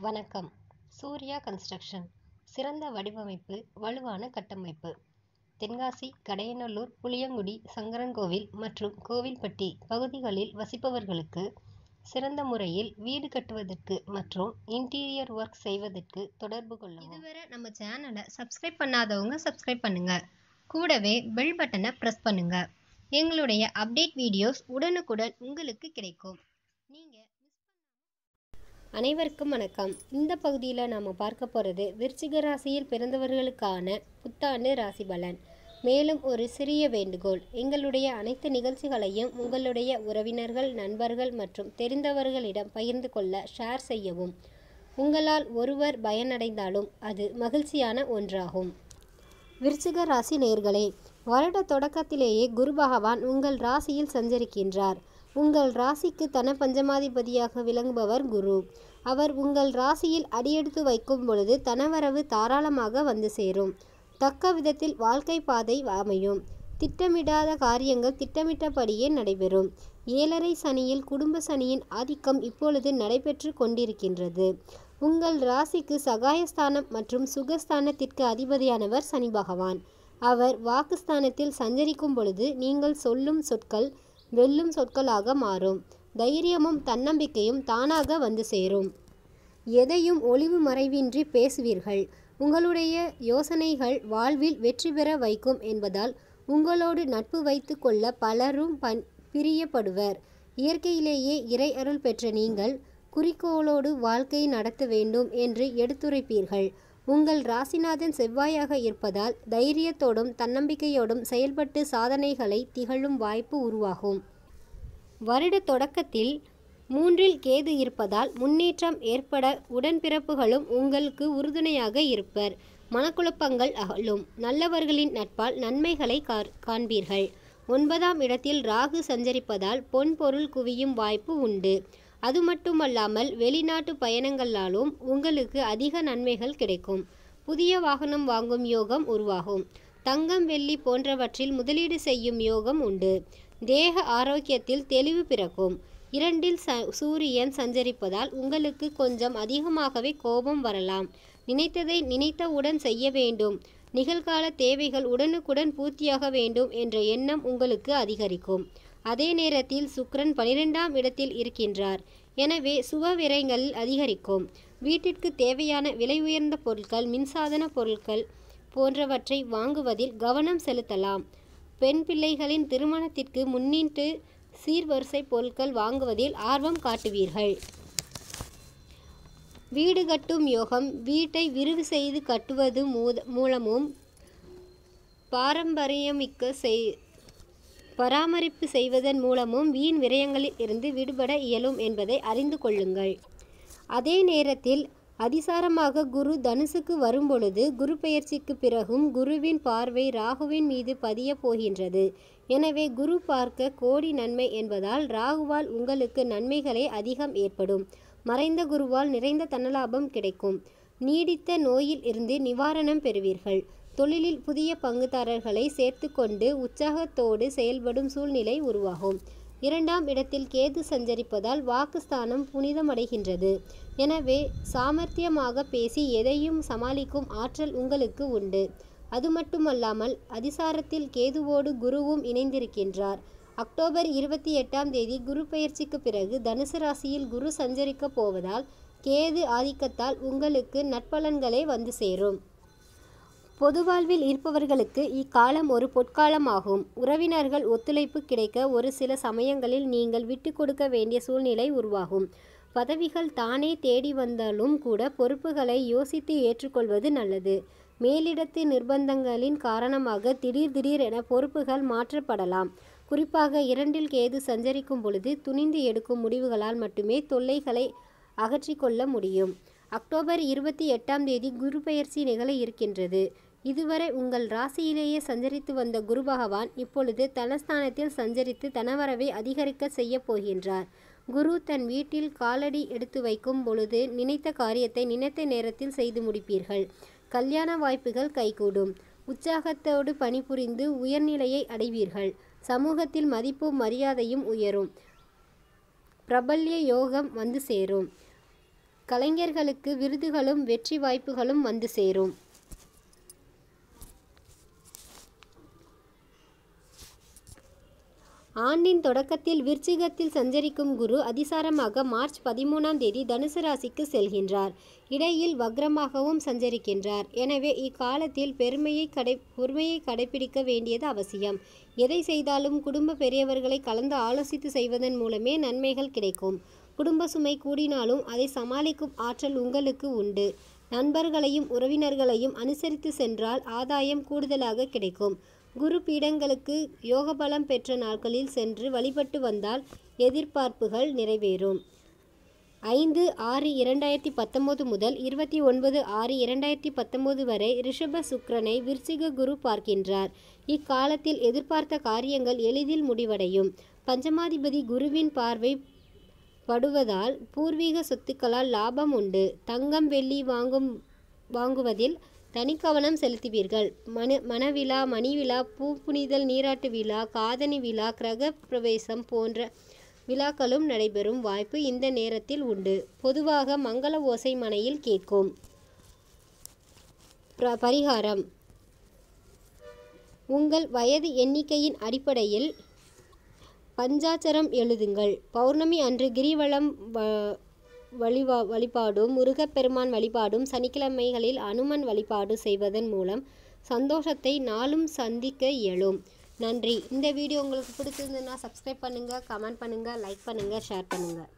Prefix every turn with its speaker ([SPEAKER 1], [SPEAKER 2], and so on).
[SPEAKER 1] வணக்கம். சூர்யா கன்ஸ்ட்ரக்ஷன். சிறந்த வடிவமைப்பு வலுவான கட்டமைப்பு. தென்காசி கடையநல்லூர் புளியங்குடி சங்கரன்கோவில் மற்றும் கோவில்பட்டி பகுதிகளில் வசிப்பவர்களுக்கு சிறந்த முறையில் வீடு கட்டுவதற்கு மற்றும் இன்டீரியர் ஒர்க் செய்வதற்கு தொடர்பு கொள்ளும் இதுவரை நம்ம சேனலை சப்ஸ்கிரைப் பண்ணாதவங்க சப்ஸ்கிரைப் பண்ணுங்க. கூடவே பெல் பட்டனை ப்ரெஸ் பண்ணுங்க. எங்களுடைய அப்டேட் வீடியோஸ் உடனுக்குடன் உங்களுக்கு கிடைக்கும். அனைவருக்கும் வணக்கம். இந்த பகுதியில் நாம் பார்க்க போகிறது விருச்சிக ராசியில் பிறந்தவர்களுக்கான புத்தாண்டு ராசி பலன். மேலும் ஒரு சிறிய வேண்டுகோள். எங்களுடைய அனைத்து நிகழ்ச்சிகளையும் உங்களுடைய உறவினர்கள் நண்பர்கள் மற்றும் தெரிந்தவர்களிடம் பகிர்ந்து கொள்ள ஷேர் செய்யவும். உங்களால் ஒருவர் பயனடைந்தாலும் அது மகிழ்ச்சியான ஒன்றாகும். விருச்சிக ராசி நேர்களே வருட தொடக்கத்திலேயே குரு பகவான் உங்கள் ராசியில் சஞ்சரிக்கின்றார். உங்கள் ராசிக்கு தன பஞ்சமாதிபதியாக விளங்குபவர் குரு. அவர் உங்கள் ராசியில் அடியெடுத்து வைக்கும் பொழுது தனவரவு தாராளமாக வந்து சேரும். தக்க விதத்தில் வாழ்க்கை பாதை அமையும். திட்டமிடாத காரியங்கள் திட்டமிட்டபடியே நடைபெறும். ஏழரை சனியில் குடும்ப சனியின் ஆதிக்கம் இப்பொழுது நடைபெற்று கொண்டிருக்கின்றது. உங்கள் ராசிக்கு சகாயஸ்தானம் மற்றும் சுகஸ்தானத்திற்கு அதிபதியானவர் சனி பகவான். அவர் வாக்குஸ்தானத்தில் சஞ்சரிக்கும் பொழுது நீங்கள் சொல்லும் சொற்கள் வெல்லும் சொற்களாக மாறும். தைரியமும் தன்னம்பிக்கையும் தானாக வந்து சேரும். எதையும் ஒளிவு மறைவின்றி பேசுவீர்கள். உங்களுடைய யோசனைகள் வாழ்வில் வெற்றி பெற வைக்கும் என்பதால் உங்களோடு நட்பு வைத்து கொள்ள பலரும் பன் பிரியப்படுவர். இயற்கையிலேயே இறை அருள் பெற்ற நீங்கள் குறிக்கோளோடு வாழ்க்கை நடத்த வேண்டும் என்று எடுத்துரைப்பீர்கள். உங்கள் ராசிநாதன் செவ்வாயாக இருப்பதால் தைரியத்தோடும் தன்னம்பிக்கையோடும் செயல்பட்டு சாதனைகளை திகழும் வாய்ப்பு உருவாகும். வருட தொடக்கத்தில் மூன்றில் கேது இருப்பதால் முன்னேற்றம் ஏற்பட உடன்பிறப்புகளும் உங்களுக்கு உறுதுணையாக இருப்பர். மனக்குழப்பங்கள் அகலும். நல்லவர்களின் நட்பால் நன்மைகளை காண்பீர்கள். ஒன்பதாம் இடத்தில் ராகு சஞ்சரிப்பதால் பொன்பொருள் குவியும் வாய்ப்பு உண்டு. அது மட்டுமல்லாமல் வெளிநாட்டு பயணங்களாலும் உங்களுக்கு அதிக நன்மைகள் கிடைக்கும். புதிய வாகனம் வாங்கும் யோகம் உருவாகும். தங்கம் வெள்ளி போன்றவற்றில் முதலீடு செய்யும் யோகம் உண்டு. தேக ஆரோக்கியத்தில் தெளிவு பிறக்கும். இரண்டில் ச சூரியன் சஞ்சரிப்பதால் உங்களுக்கு கொஞ்சம் அதிகமாகவே கோபம் வரலாம். நினைத்ததை நினைத்தவுடன் செய்ய வேண்டும். நிகழ்கால தேவைகள் உடனுக்குடன் பூர்த்தியாக வேண்டும் என்ற எண்ணம் உங்களுக்கு அதிகரிக்கும். அதே நேரத்தில் சுக்ரன் பனிரெண்டாம் இடத்தில் இருக்கின்றார். எனவே சுப விரயங்கள் அதிகரிக்கும். வீட்டிற்கு தேவையான விலை உயர்ந்த பொருட்கள் மின்சாதன பொருட்கள் போன்றவற்றை வாங்குவதில் கவனம் செலுத்தலாம். பெண் பிள்ளைகளின் திருமணத்திற்கு முன்னிட்டு சீர்வரிசை பொருட்கள் வாங்குவதில் ஆர்வம் காட்டுவீர்கள். வீடு கட்டும் யோகம் வீட்டை விரிவு செய்து கட்டுவது மூலமும் பாரம்பரியமிக்க செய் பராமரிப்பு செய்வதன் மூலமும் வீண் விரயங்களில் இருந்து விடுபட இயலும் என்பதை அறிந்து கொள்ளுங்கள். அதே நேரத்தில் அதிசாரமாக குரு தனுசுக்கு வரும்பொழுது குரு பெயர்ச்சிக்கு பிறகும் குருவின் பார்வை ராகுவின் மீது பதிய போகின்றது. எனவே குரு பார்க்க கோடி நன்மை என்பதால் ராகுவால் உங்களுக்கு நன்மைகளே அதிகம் ஏற்படும். மறைந்த குருவால் நிறைந்த தனலாபம் கிடைக்கும். நீடித்த நோயில் இருந்து நிவாரணம் பெறுவீர்கள். தொழிலில் புதிய பங்குதாரர்களை சேர்த்து கொண்டு உற்சாகத்தோடு செயல்படும் சூழ்நிலை உருவாகும். இரண்டாம் இடத்தில் கேது சஞ்சரிப்பதால் வாக்குஸ்தானம் புனிதமடைகின்றது. எனவே சாமர்த்தியமாக பேசி எதையும் சமாளிக்கும் ஆற்றல் உங்களுக்கு உண்டு. அது மட்டுமல்லாமல் அதிசாரத்தில் கேதுவோடு குருவும் இணைந்திருக்கின்றார். அக்டோபர் இருபத்தி எட்டாம் தேதி குரு பயிற்சிக்கு பிறகு தனுசு ராசியில் குரு சஞ்சரிக்கப் போவதால் கேது ஆதிக்கத்தால் உங்களுக்கு நற்பலன்களே வந்து சேரும். பொது வாழ்வில் இருப்பவர்களுக்கு இக்காலம் ஒரு பொற்காலமாகும். உறவினர்கள் ஒத்துழைப்பு கிடைக்க ஒரு சில சமயங்களில் நீங்கள் விட்டு கொடுக்க வேண்டிய சூழ்நிலை உருவாகும். பதவிகள் தானே தேடி வந்தாலும் கூட பொறுப்புகளை யோசித்து ஏற்றுக்கொள்வது நல்லது. மேலிடத்து நிர்பந்தங்களின் காரணமாக திடீர் திடீரென பொறுப்புகள் மாற்றப்படலாம். குறிப்பாக இரண்டில் கேது சஞ்சரிக்கும் பொழுது துணிந்து எடுக்கும் முடிவுகளால் மட்டுமே தொல்லைகளை அகற்றிக்கொள்ள முடியும். அக்டோபர் இருபத்தி எட்டாம் தேதி குரு பயிற்சி நிகழ இருக்கின்றது. இதுவரை உங்கள் ராசியிலேயே சஞ்சரித்து வந்த குரு பகவான் இப்பொழுது தனஸ்தானத்தில் சஞ்சரித்து தனவரவை அதிகரிக்க செய்ய போகின்றார். குரு தன் வீட்டில் காலடி எடுத்து வைக்கும் பொழுது நினைத்த காரியத்தை நினைத்த நேரத்தில் செய்து முடிப்பீர்கள். கல்யாண வாய்ப்புகள் கைகூடும். உற்சாகத்தோடு பணிபுரிந்து உயர்நிலையை அடைவீர்கள். சமூகத்தில் மதிப்பும் மரியாதையும் உயரும். பிரபல்ய யோகம் வந்து சேரும். கலைஞர்களுக்கு விருதுகளும் வெற்றி வாய்ப்புகளும் வந்து சேரும். ஆண்டின் தொடக்கத்தில் விருச்சிகத்தில் சஞ்சரிக்கும் குரு அதிசாரமாக மார்ச் பதிமூணாம் தேதி தனுசு ராசிக்கு செல்கின்றார். இடையில் வக்ரமாகவும் சஞ்சரிக்கின்றார். எனவே இக்காலத்தில் பெருமையை கடை பொறுமையை கடைபிடிக்க வேண்டியது அவசியம். எதை செய்தாலும் குடும்ப பெரியவர்களை கலந்து ஆலோசித்து செய்வதன் மூலமே நன்மைகள் கிடைக்கும். குடும்ப சுமை கூடினாலும் அதை சமாளிக்கும் ஆற்றல் உங்களுக்கு உண்டு. நண்பர்களையும் உறவினர்களையும் அனுசரித்து சென்றால் ஆதாயம் கூடுதலாக கிடைக்கும். குரு பீடங்களுக்கு யோகபலம் பெற்ற நாட்களில் சென்று வழிபட்டு வந்தால் எதிர்பார்ப்புகள் நிறைவேறும். ஐந்து ஆறு இரண்டாயிரத்தி பத்தொம்போது முதல் இருபத்தி ஒன்பது ஆறு இரண்டாயிரத்தி பத்தொம்போது வரை ரிஷப சுக்ரனை விருச்சிக குரு பார்க்கின்றார். இக்காலத்தில் எதிர்பார்த்த காரியங்கள் எளிதில் முடிவடையும். பஞ்சமாதிபதி குருவின் பார்வை படுவதால் பூர்வீக சொத்துக்களால் லாபம் உண்டு. தங்கம் வெள்ளி வாங்கும் வாங்குவதில் தனிக்கவனம் செலுத்துவீர்கள். மனு மணவிழா மணிவிழா பூப்புனிதல் நீராட்டு விழா காதணி விழா கிரக பிரவேசம் போன்ற விழாக்களும் நடைபெறும் வாய்ப்பு இந்த நேரத்தில் உண்டு. பொதுவாக மங்கள ஓசை மனையில் கேட்கும். பிர- பரிகாரம். உங்கள் வயது எண்ணிக்கையின் அடிப்படையில் பஞ்சாச்சரம் எழுதுங்கள். பௌர்ணமி அன்று கிரிவலம் வழிவா வழிபா வழிபாடும் முருகப்பெருமான் வழிபாடும் சனிக்கிழமைகளில் அனுமன் வழிபாடு செய்வதன் மூலம் சந்தோஷத்தை நாளும் சந்திக்க இயலும். நன்றி. இந்த வீடியோ உங்களுக்கு பிடிச்சிருந்ததுன்னா சப்ஸ்கிரைப் பண்ணுங்கள் கமெண்ட் பண்ணுங்கள் லைக் பண்ணுங்கள் ஷேர் பண்ணுங்கள்